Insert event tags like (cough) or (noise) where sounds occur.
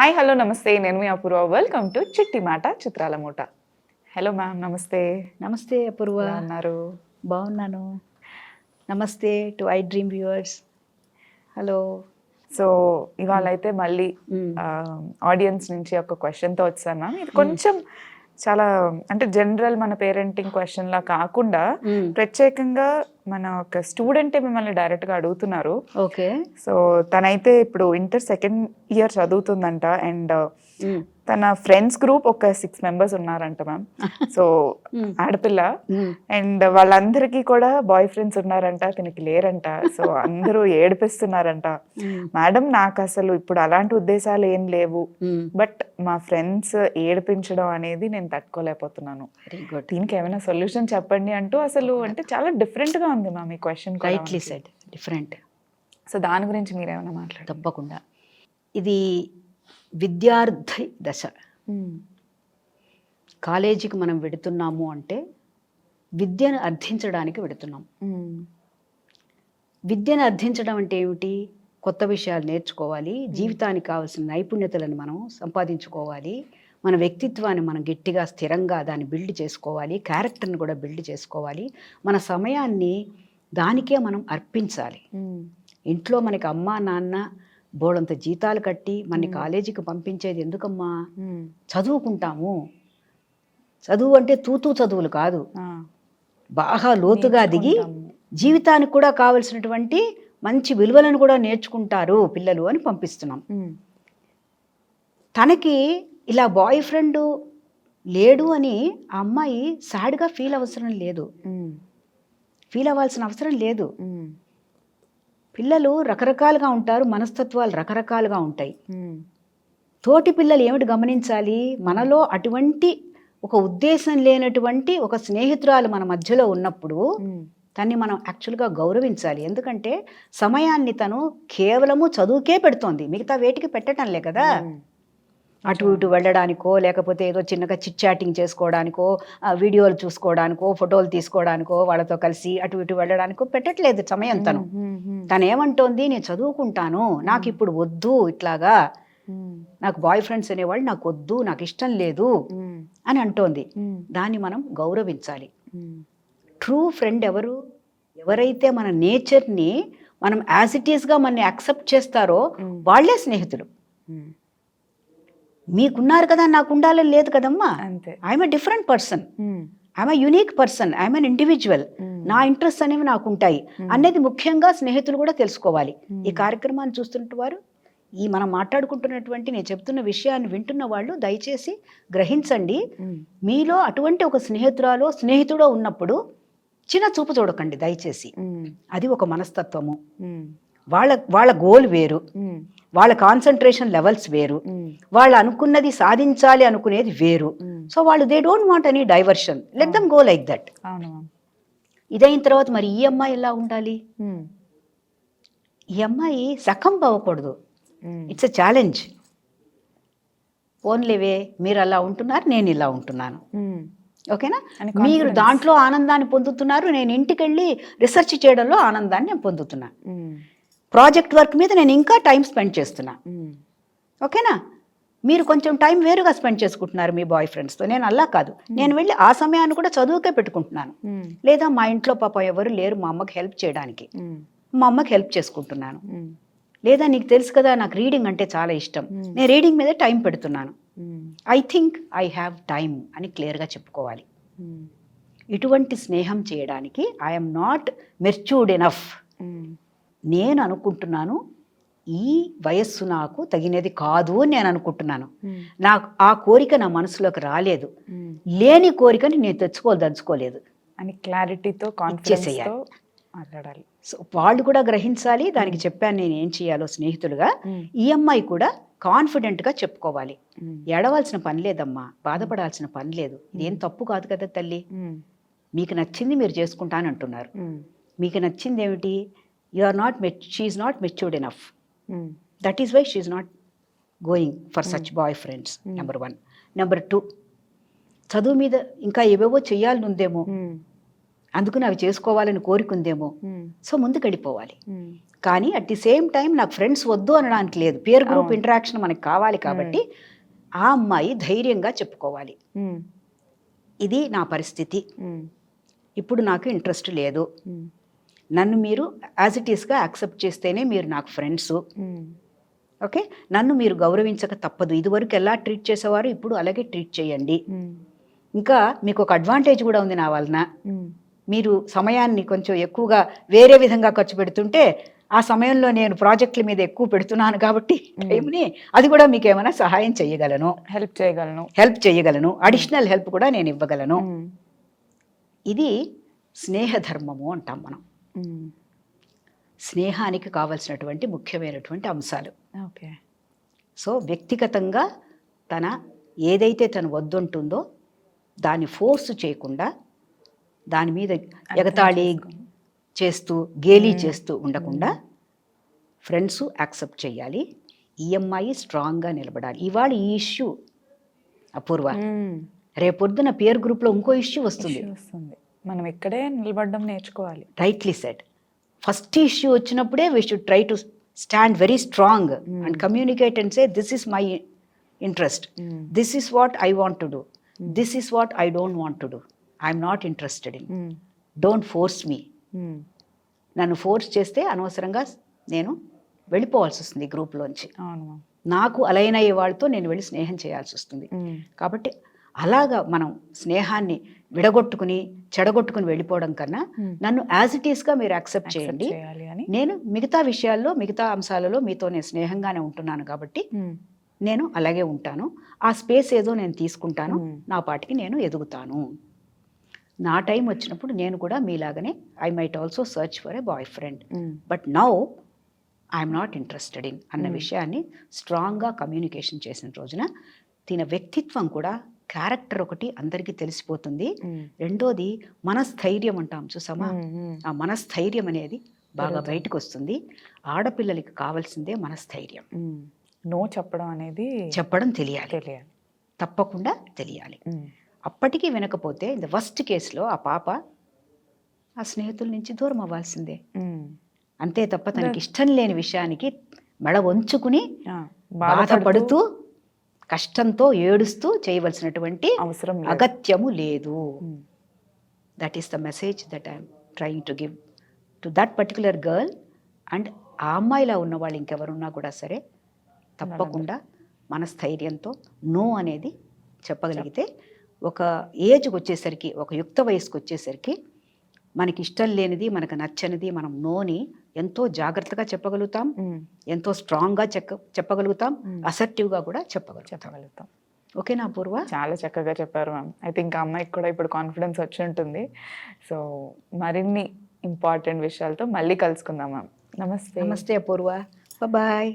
Hi hello నమస్తే. నేను మీ అపూర్వ. Welcome to చిట్టి మాట చిత్రాల మూట. హలో మ్యామ్ నమస్తే. నమస్తే అపూర్వ. ఎలా ఉన్నారు? బాగున్నాను. నమస్తే to I Dream viewers hello so ఇవాళ అయితే మళ్ళీ ఆడియన్స్ నుంచి ఒక క్వశ్చన్తో వచ్చాను? ఇది కొంచెం చాలా అంటే జనరల్ మన పేరెంటింగ్ క్వశ్చన్ లా కాకుండా ప్రత్యేకంగా మన ఒక స్టూడెంటే మిమ్మల్ని డైరెక్ట్గా అడుగుతున్నారు. ఓకే. సో తనైతే ఇప్పుడు ఇంటర్ సెకండ్ ఇయర్ చదువుతుందంట అండ్ తన ఫ్రెండ్స్ గ్రూప్ ఒక సిక్స్ మెంబర్స్ ఉన్నారంట మ్యామ్ (laughs) సో ఆడపిల్ల. అండ్ వాళ్ళందరికీ కూడా బాయ్ ఫ్రెండ్స్ ఉన్నారంట తనకి లేరంట. సో (laughs) అందరూ ఏడిపిస్తున్నారంట. మేడం నాకు అసలు ఇప్పుడు అలాంటి ఉద్దేశాలు ఏం లేవు. బట్ మా ఫ్రెండ్స్ ఏడిపించడం అనేది నేను తట్టుకోలేకపోతున్నాను. దీనికి ఏమైనా సొల్యూషన్ చెప్పండి అంటూ అసలు అంటే చాలా డిఫరెంట్గా ఉంది మ్యామ్ ఈ question rightly said different so దాని గురించి మీరేమైనా మాట్లాడారు తప్పకుండా. ఇది విద్యార్థి దశ. కాలేజీకి మనం వెడుతున్నాము అంటే విద్యను అర్థించడానికి వెడుతున్నాం. విద్యను అర్థించడం అంటే ఏమిటి? కొత్త విషయాలు నేర్చుకోవాలి జీవితానికి కావాల్సిన నైపుణ్యతలను మనం సంపాదించుకోవాలి మన వ్యక్తిత్వాన్ని మనం గట్టిగా స్థిరంగా దాన్ని బిల్డ్ చేసుకోవాలి. క్యారెక్టర్ని కూడా బిల్డ్ చేసుకోవాలి. మన సమయాన్ని దానికే మనం అర్పించాలి. ఇంట్లో మనకి అమ్మ నాన్న బోడంత జీతాలు కట్టి మన కాలేజీకి పంపించేది ఎందుకమ్మా? చదువుకుంటాము. చదువు అంటే తూతూ చదువులు కాదు. బాగా లోతుగా దిగి జీవితానికి కూడా కావలసినటువంటి మంచి విలువలను కూడా నేర్చుకుంటారు పిల్లలు అని పంపిస్తున్నాం. తనకి ఇలా బాయ్ ఫ్రెండ్ లేడు అని ఆ అమ్మాయి సాడ్గా ఫీల్ అవసరం లేదు. ఫీల్ అవ్వాల్సిన అవసరం లేదు. పిల్లలు రకరకాలుగా ఉంటారు మనస్తత్వాలు రకరకాలుగా ఉంటాయి. తోటి పిల్లలు ఏమిటి గమనించాలి? మనలో అటువంటి ఒక ఉద్దేశం లేనటువంటి ఒక స్నేహితురాలు మన మధ్యలో ఉన్నప్పుడు తన్ని మనం యాక్చువల్గా గౌరవించాలి. ఎందుకంటే సమయాన్ని తను కేవలము చదువుకే పెడుతోంది. మిగతా వేటికి పెట్టడం లే కదా. అటు ఇటు వెళ్ళడానికో లేకపోతే ఏదో చిన్నగా చిట్ చాటింగ్ చేసుకోవడానికో వీడియోలు చూసుకోవడానికో ఫోటోలు తీసుకోవడానికో వాళ్ళతో కలిసి అటు ఇటు వెళ్ళడానికో పెట్టట్లేదు సమయం తను తను ఏమంటోంది నేను చదువుకుంటాను నాకు ఇప్పుడు వద్దు ఇట్లాగా. నాకు బాయ్ ఫ్రెండ్స్ అనేవాళ్ళు నాకు వద్దు నాకు ఇష్టం లేదు అని అంటోంది. దాన్ని మనం గౌరవించాలి. ట్రూ ఫ్రెండ్ ఎవరు? ఎవరైతే మన నేచర్ని మనం యాజ్ ఇట్ ఈస్గా మనని యాక్సెప్ట్ చేస్తారో వాళ్ళే స్నేహితులు. మీకున్నారు కదా నాకు ఉండాలని లేదు కదమ్మా. I'm a different person I'm unique person I'm an individual నా ఇంట్రెస్ట్ అనేవి నాకు ఉంటాయి అనేది ముఖ్యంగా స్నేహితులు కూడా తెలుసుకోవాలి. ఈ కార్యక్రమాన్ని చూస్తున్న వారు ఈ మనం మాట్లాడుకుంటున్నటువంటి నేను చెప్తున్న విషయాన్ని వింటున్న వాళ్ళు దయచేసి గ్రహించండి. మీలో అటువంటి ఒక స్నేహితురాలో స్నేహితుడో ఉన్నప్పుడు చిన్న చూపు చూడకండి దయచేసి. అది ఒక మనస్తత్వము. వాళ్ళ వాళ్ళ గోల్ వేరు. వాళ్ళ కాన్సన్ట్రేషన్ లెవెల్స్ వేరు. వాళ్ళు అనుకున్నది సాధించాలి అనుకునేది వేరు. సో వాళ్ళు they don't want any diversion let them go like that ఇదైన తర్వాత మరి ఈ అమ్మాయి ఎలా ఉండాలి? ఈ అమ్మాయి సఖం అవ్వకూడదు. ఇట్స్ ఎ ఛాలెంజ్ ఓన్లేవే మీరు అలా ఉంటున్నారు నేను ఇలా ఉంటున్నాను. ఓకేనా మీరు దాంట్లో ఆనందాన్ని పొందుతున్నారు నేను ఇంటికి వెళ్ళి రీసెర్చ్ చేయడంలో ఆనందాన్ని నేను పొందుతున్నా. ప్రాజెక్ట్ వర్క్ మీద నేను ఇంకా టైం స్పెండ్ చేస్తున్నా. ఓకేనా? మీరు కొంచెం టైం వేరుగా స్పెండ్ చేసుకుంటున్నారు మీ బాయ్ ఫ్రెండ్స్తో. నేను అలా కాదు. నేను వెళ్ళి ఆ సమయాన్ని కూడా చదువుకే పెట్టుకుంటున్నాను. లేదా మా ఇంట్లో పాప ఎవరు లేరు మా అమ్మకి హెల్ప్ చేయడానికి. మా అమ్మకి హెల్ప్ చేసుకుంటున్నాను. లేదా నీకు తెలుసు కదా నాకు రీడింగ్ అంటే చాలా ఇష్టం. నేను రీడింగ్ మీద టైం పెడుతున్నాను. I think I have time అని క్లియర్గా చెప్పుకోవాలి. ఇటువంటి స్నేహం చేయడానికి ఐఎమ్ నాట్ మెర్చ్యూర్డ్ ఎనఫ్. నేను అనుకుంటున్నాను ఈ వయస్సు నాకు తగినది కాదు అని నేను అనుకుంటున్నాను నాకు ఆ కోరిక నా మనసులోకి రాలేదు. లేని కోరికని నేను తెచ్చుకోదలుచుకోలేదు అని క్లారిటీతో ఇచ్చేసేయాలి. మాట్లాడాలి. సో వాళ్ళు కూడా గ్రహించాలి దానికి చెప్పాను నేను ఏం చేయాలో స్నేహితులుగా. ఈ అమ్మాయి కూడా కాన్ఫిడెంట్గా చెప్పుకోవాలి. ఏడవలసిన పని లేదమ్మా బాధపడాల్సిన పని లేదు. ఇదేం తప్పు కాదు కదా తల్లి. మీకు నచ్చింది మీరు చేసుకుంటానంటున్నారు. మీకు నచ్చింది ఏమిటి you are not mature she's not matured enough that is why she's not going for such boy friends number one number two చదువు మీద ఇంకా ఏవేవో చెయ్యాలని ఉందేమో అందుకని అవి చేసుకోవాలని కోరిక ఉందేమో సో ముందుకు వెళ్ళిపోవాలి కానీ అట్ ది సేమ్ టైం నాకు ఫ్రెండ్స్ వద్దు అనడానికి లేదు. Peer group. ఇంటరాక్షన్ మనకి కావాలి కాబట్టి ఆ అమ్మాయి ధైర్యంగా చెప్పుకోవాలి. ఇది నా పరిస్థితి. ఇప్పుడు నాకు ఇంట్రెస్ట్ లేదు. నన్ను మీరు యాజ్ ఇట్ ఈస్గా యాక్సెప్ట్ చేస్తేనే మీరు నాకు ఫ్రెండ్స్ ఓకే నన్ను మీరు గౌరవించక తప్పదు. ఇదివరకు ఎలా ట్రీట్ చేసేవారు ఇప్పుడు అలాగే ట్రీట్ చేయండి. ఉమ్, ఇంకా మీకు ఒక అడ్వాంటేజ్ కూడా ఉంది నా వలన. ఉమ్, మీరు సమయాన్ని కొంచెం ఎక్కువగా వేరే విధంగా ఖర్చు పెడుతుంటే ఆ సమయంలో నేను ప్రాజెక్టుల మీద ఎక్కువ పెడుతున్నాను కాబట్టి టైంని అది కూడా మీకు ఏమైనా సహాయం చేయగలను. హెల్ప్ చేయగలను. హెల్ప్ చేయగలను. అడిషనల్ హెల్ప్ కూడా నేను ఇవ్వగలను. ఇది స్నేహధర్మము అంటాం మనం. స్నేహానికి కావలసినటువంటి ముఖ్యమైనటువంటి అంశాలు. ఓకే. సో వ్యక్తిగతంగా తన ఏదైతే తను వద్దుంటుందో దాన్ని ఫోర్స్ చేయకుండా దాని మీద ఎగతాళి చేస్తూ గేలీ చేస్తూ ఉండకుండా ఫ్రెండ్స్ యాక్సెప్ట్ చేయాలి. ఈఎంఐ స్ట్రాంగ్గా నిలబడాలి. ఇవాళ ఈ ఇష్యూ అపూర్వ. రేపొద్దున పియర్ గ్రూప్లో ఇంకో ఇష్యూ వస్తుంది. మనం ఇక్కడే నిలబడడం నేర్చుకోవాలి. రైట్లీ సెట్ ఫస్ట్ ఇష్యూ వచ్చినప్పుడే we should try to stand very strong and communicate and say this is my interest this is what I want to do this is what I don't want to do I'm not interested in don't force me నన్ను force చేస్తే అనవసరంగా నేను వెళ్ళిపోవాల్సి వస్తుంది గ్రూప్లోంచి నాకు align అయ్యే వాళ్ళతో నేను వెళ్ళి స్నేహం చేయాల్సి వస్తుంది. ఉమ్, కాబట్టి అలాగా మనం స్నేహాన్ని విడగొట్టుకుని చెడగొట్టుకుని వెళ్ళిపోవడం కన్నా. నన్ను యాజ్ ఇట్ ఈస్గా మీరు యాక్సెప్ట్ చేయండి. నేను మిగతా విషయాల్లో మిగతా అంశాలలో మీతో నేను స్నేహంగానే ఉంటున్నాను కాబట్టి నేను అలాగే ఉంటాను. ఆ స్పేస్ ఏదో నేను తీసుకుంటాను. నా పాటికి నేను ఎదుగుతాను. నా టైం వచ్చినప్పుడు నేను కూడా మీలాగనే I might also search for a boy friend but now I'm not interested in అన్న విషయాన్ని స్ట్రాంగ్గా కమ్యూనికేషన్ చేసిన రోజున తిన వ్యక్తిత్వం కూడా క్యారెక్టర్ ఒకటి అందరికీ తెలిసిపోతుంది. రెండోది మనస్థైర్యం అంటాం చూసామా? ఆ మనస్థైర్యం అనేది బాగా బయటకు వస్తుంది. ఆడపిల్లలకి కావాల్సిందే మనస్థైర్యం. నో చెప్పడం అనేది చెప్పడం తెలియాలి. తెలియాలి. తప్పకుండా తెలియాలి. అప్పటికీ వినకపోతే ద ఫస్ట్ కేసులో ఆ పాప ఆ స్నేహితుల నుంచి దూరం అవ్వాల్సిందే. అంతే తప్ప తనకి ఇష్టం లేని విషయానికి మెడ వంచుకుని బాధపడుతూ కష్టంతో ఏడుస్తూ చేయవలసినటువంటి అవసరం. అగత్యము లేదు. That is the message that I'm trying to give to that particular girl and ఆ అమ్మాయిలా ఉన్న వాళ్ళు ఇంకెవరున్నా కూడా సరే తప్పకుండా మన స్థైర్యంతో నో అనేది చెప్పగలిగితే ఒక ఏజ్కి వచ్చేసరికి ఒక యుక్త వయసుకు వచ్చేసరికి మనకి ఇష్టం లేనిది మనకు నచ్చనిది మనం నోని ఎంతో జాగ్రత్తగా చెప్పగలుగుతాం. ఎంతో స్ట్రాంగ్గా చెక్క చెప్పగలుగుతాం. అసర్టివ్గా కూడా చెప్పగలుగుతాం. చెప్పగలుగుతాం. ఓకేనా పూర్వ? చాలా చక్కగా చెప్పారు మ్యామ్. అయితే ఇంకా అమ్మాయికి కూడా ఇప్పుడు కాన్ఫిడెన్స్ వచ్చి ఉంటుంది. సో మరిన్ని ఇంపార్టెంట్ విషయాలతో మళ్ళీ కలుసుకుందాం మ్యామ్. నమస్తే. నమస్తే అపూర్వ బాయ్